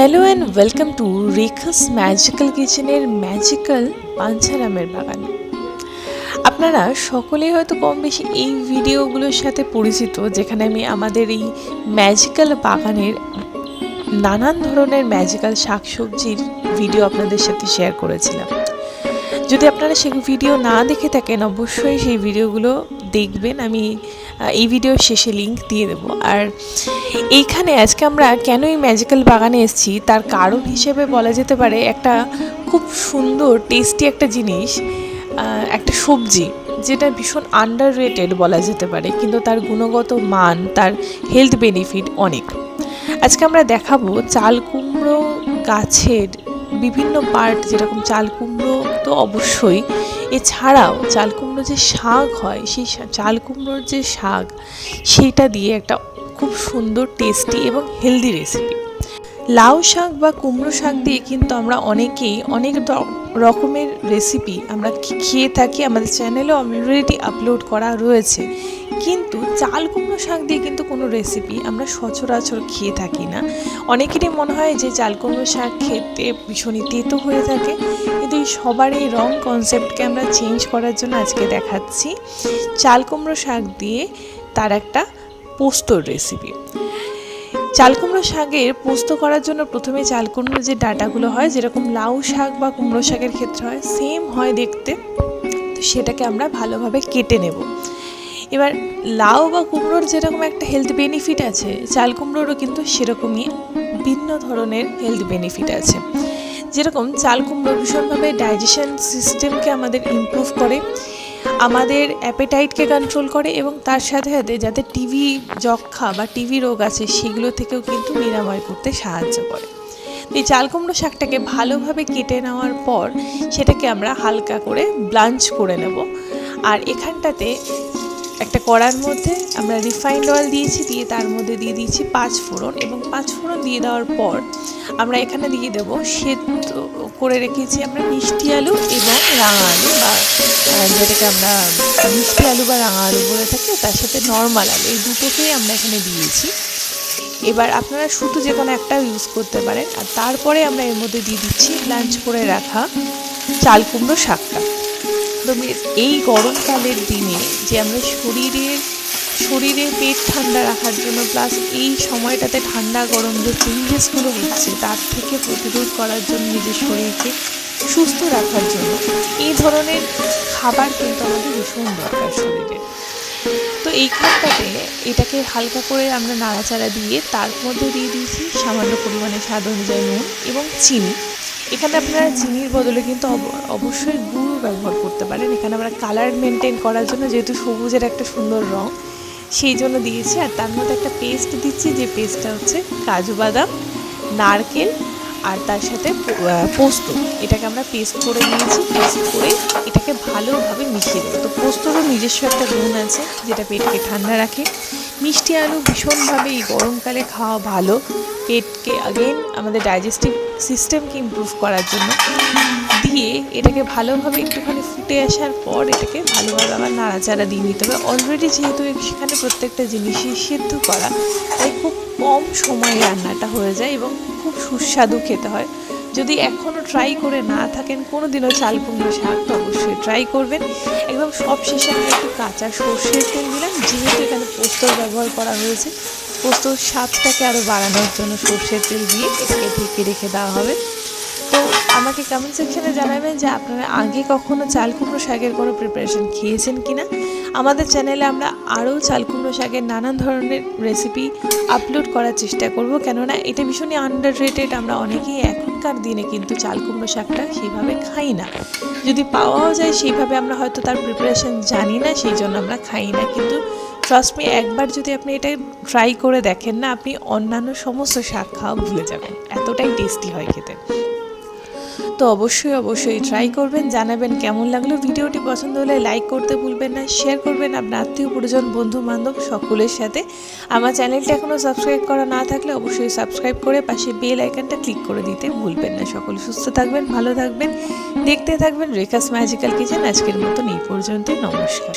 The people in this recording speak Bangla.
Hello and welcome to Rekha's magical কিচেনের ম্যাজিক্যাল পাঞ্ছারামের বাগান আপনারা সকলেই হয়তো কম বেশি এই ভিডিওগুলোর সাথে পরিচিত, যেখানে আমি আমাদের এই ম্যাজিক্যাল বাগানের নানান ধরনের ম্যাজিক্যাল শাকসবজির ভিডিও আপনাদের সাথে শেয়ার করেছিলাম। যদি আপনারা সেই ভিডিও না দেখে থাকেন, অবশ্যই সেই ভিডিওগুলো দেখবেন, আমি এই ভিডিওর শেষে লিংক দিয়ে দেবো। আর এইখানে আজকে আমরা কেন এই ম্যাজিক্যাল বাগানে এসেছি, তার কারণ হিসেবে বলা যেতে পারে একটা খুব সুন্দর টেস্টি একটা জিনিস একটা সবজি, যেটা ভীষণ আন্ডার রেটেড বলা যেতে পারে, কিন্তু তার গুণগত মান, তার হেলথ বেনিফিট অনেক। আজকে আমরা দেখাবো চাল কুমড়ো গাছের বিভিন্ন পার্ট যেরকম চাল কুমড়ো তো অবশ্যই এছাড়াও চাল কুমড়ো যে শাক হয়, সেই চাল কুমড়োর যে শাক, সেটা দিয়ে একটা খুব সুন্দর টেস্টি এবং হেলদি রেসিপি লাউ শাক বা কুমড়ো শাক দিয়ে কিন্তু আমরা অনেকেই অনেক রকমের রেসিপি আমরা খেয়ে থাকি। আমাদের চ্যানেলেও অলরেডি আপলোড করা রয়েছে। কিন্তু চাল কুমড়ো শাক দিয়ে কিন্তু কোনো রেসিপি আমরা সচরাচর খেয়ে থাকি না। অনেকেরই মনে হয় যে চাল কুমড়ো শাক খেতে ভীষণই তেতো হয়ে থাকে, কিন্তু এই সবার এই রং কনসেপ্টকে আমরা চেঞ্জ করার জন্য আজকে দেখাচ্ছি। চাল কুমড়ো শাক দিয়ে তার একটা পোস্তর রেসিপি চাল কুমড়ো শাকের পোস্ত করার জন্য প্রথমে চাল কুমড়োর যে ডাটাগুলো হয়, যেরকম লাউ শাক বা কুমড়ো শাকের ক্ষেত্রে হয় সেম হয় দেখতে। তো সেটাকে আমরা ভালোভাবে কেটে নেব। এবার লাউ বা কুমড়োর যেরকম একটা হেলথ বেনিফিট আছে, চাল কুমড়োরও কিন্তু সেরকমই ভিন্ন ধরনের হেলথ বেনিফিট আছে। যেরকম চাল কুমড়ো ভীষণভাবে ডাইজেশন সিস্টেমকে আমাদের ইমপ্রুভ করে, আমাদের অ্যাপেটাইটকে কন্ট্রোল করে এবং তার সাথে সাথে যাতে টিভি যক্ষা বা টিভি রোগ আছে সেগুলো থেকেও কিন্তু নিরাময় করতে সাহায্য করে। এই চাল কুমড়ো শাকটাকে ভালোভাবে কেটে নেওয়ার পর সেটাকে আমরা হালকা করে ব্লাঞ্চ করে নেব। আর এখানটাতে একটা কড়ার মধ্যে আমরা রিফাইন্ড অয়েল দিয়েছি, দিয়ে তার মধ্যে দিয়ে দিয়েছি পাঁচ ফোড়ন এবং পাঁচ ফোড়ন দিয়ে দেওয়ার পর আমরা এখানে দিয়ে দেবো সেদ্ধ, করে রেখেছি আমরা মিষ্টি আলু এবং রাঙা আলু বা যেটাকে আমরা মিষ্টি আলু বা রাঙা আলু বলে থাকি, তার সাথে নর্মাল আলু, এই দুটোকেই আমরা এখানে দিয়েছি। এবার আপনারা শুধু যে কোনো একটা ইউজ করতে পারেন। আর তারপরে আমরা এর মধ্যে দিয়ে দিচ্ছি লাঞ্চ করে রাখা চাল কুমড়ো শাকটা। বে- এই গরমকালের দিনে যে আমরা শরীরের শরীরে পেট ঠান্ডা রাখার জন্য প্লাস এই সময়টাতে ঠান্ডা, গরম যে চেঞ্জেসগুলো হচ্ছে, তার থেকে প্রতিরোধ করার জন্য নিজের শরীরকে সুস্থ রাখার জন্য এই ধরনের খাবার কিন্তু আমাদের ভীষণ দরকার শরীরে। তো এইখানটাতে এটাকে হালকা করে আমরা নাড়াচাড়া দিয়ে তার মধ্যে দিয়ে দিয়েছি সামান্য পরিমাণে স্বাদ অনুযায়ী নুন এবং চিনি। এখানে আপনারা চিনির বদলে কিন্তু অব- অবশ্যই গুঁড়ো ব্যবহার করতে পারেন। এখানে আমরা কালার মেনটেন করার জন্য যেহেতু সবুজের একটা সুন্দর রং, সেই জন্য দিয়েছি। আর তার মধ্যে একটা পেস্ট দিচ্ছি, যে পেস্টটা হচ্ছে কাজু বাদাম, নারকেল আর তার সাথে পোস্ত। এটাকে আমরা পেস্ট করে নিয়েছি পেস্ট করে এটাকে ভালোভাবে মিশিয়ে দেবো তো পোস্তরও নিজস্ব একটা গুণ আছে, যেটা পেটকে ঠান্ডা রাখে। মিষ্টি আলু ভীষণভাবে এই গরমকালে খাওয়া ভালো। পেটকে আগেন আমাদের ডাইজেস্টিভ সিস্টেমকে ইমপ্রুভ করার জন্য। দিয়ে এটাকে ভালোভাবে একটুখানি ফুটে আসার পর এটাকে ভালোভাবে আবার নাড়াচাড়া দিয়ে নিতে হবে। অলরেডি যেহেতু সেখানে প্রত্যেকটা জিনিসই সিদ্ধ করা, তাই খুব কম সময়ে রান্নাটা হয়ে যায় এবং খুব সুস্বাদু খেতে হয়। যদি এখনও ট্রাই করে না থাকেন কোনো দিনও চাল কুমড়ো শাক তো অবশ্যই ট্রাই করবেন। একদম সব শেষে আমরা একটু কাঁচা সর্ষের তেল দিলাম, যেহেতু এখানে পোস্তর ব্যবহার করা হয়েছে পোস্তর স্বাদটাকে আরও বাড়ানোর জন্য সর্ষের তেল দিয়ে এটাকে ঢেকে রেখে দেওয়া হবে। তো আমাকে কমেন্ট সেকশনে জানাবেন যে আপনারা আগে কখনো চাল কুমড়ো শাকের কোনো প্রিপারেশন খেয়েছেন কি না আমাদের চ্যানেলে আমরা আরও চাল কুমড়ো শাকের নানান ধরনের রেসিপি আপলোড করার চেষ্টা করব। কেননা এটা ভীষণই আন্ডার রেটেড আমরা অনেকেই এখনকার দিনে কিন্তু চাল কুমড়ো শাকটা সেইভাবে খাই না। যদি পাওয়াও যায় সেইভাবে আমরা হয়তো তার প্রিপারেশন জানি না, সেই জন্য আমরা খাই না। কিন্তু ট্রাস্ট মি একবার যদি আপনি এটা ট্রাই করে দেখেন না, আপনি অন্যান্য সমস্ত শাক খাওয়া ভুলে যাবেন। এতটাই টেস্টি হয় খেতে। তো অবশ্যই অবশ্যই ট্রাই করবেন, জানাবেন কেমন লাগল ভিডিওটি। পছন্দ হলে লাইক করতে ভুলবেন না শেয়ার করবেন আপনার আত্মীয়, পরিজন বন্ধু বান্ধব সকলের সাথে। আমার চ্যানেলটা এখনও সাবস্ক্রাইব করা না থাকলে অবশ্যই সাবস্ক্রাইব করে পাশে বেল আইকনটা ক্লিক করে দিতে ভুলবেন না। সকলে সুস্থ থাকবেন, ভালো থাকবেন, দেখতে থাকবেন রেখাস ম্যাজিক্যাল কিচেন আজকের মতন এই পর্যন্তই, নমস্কার।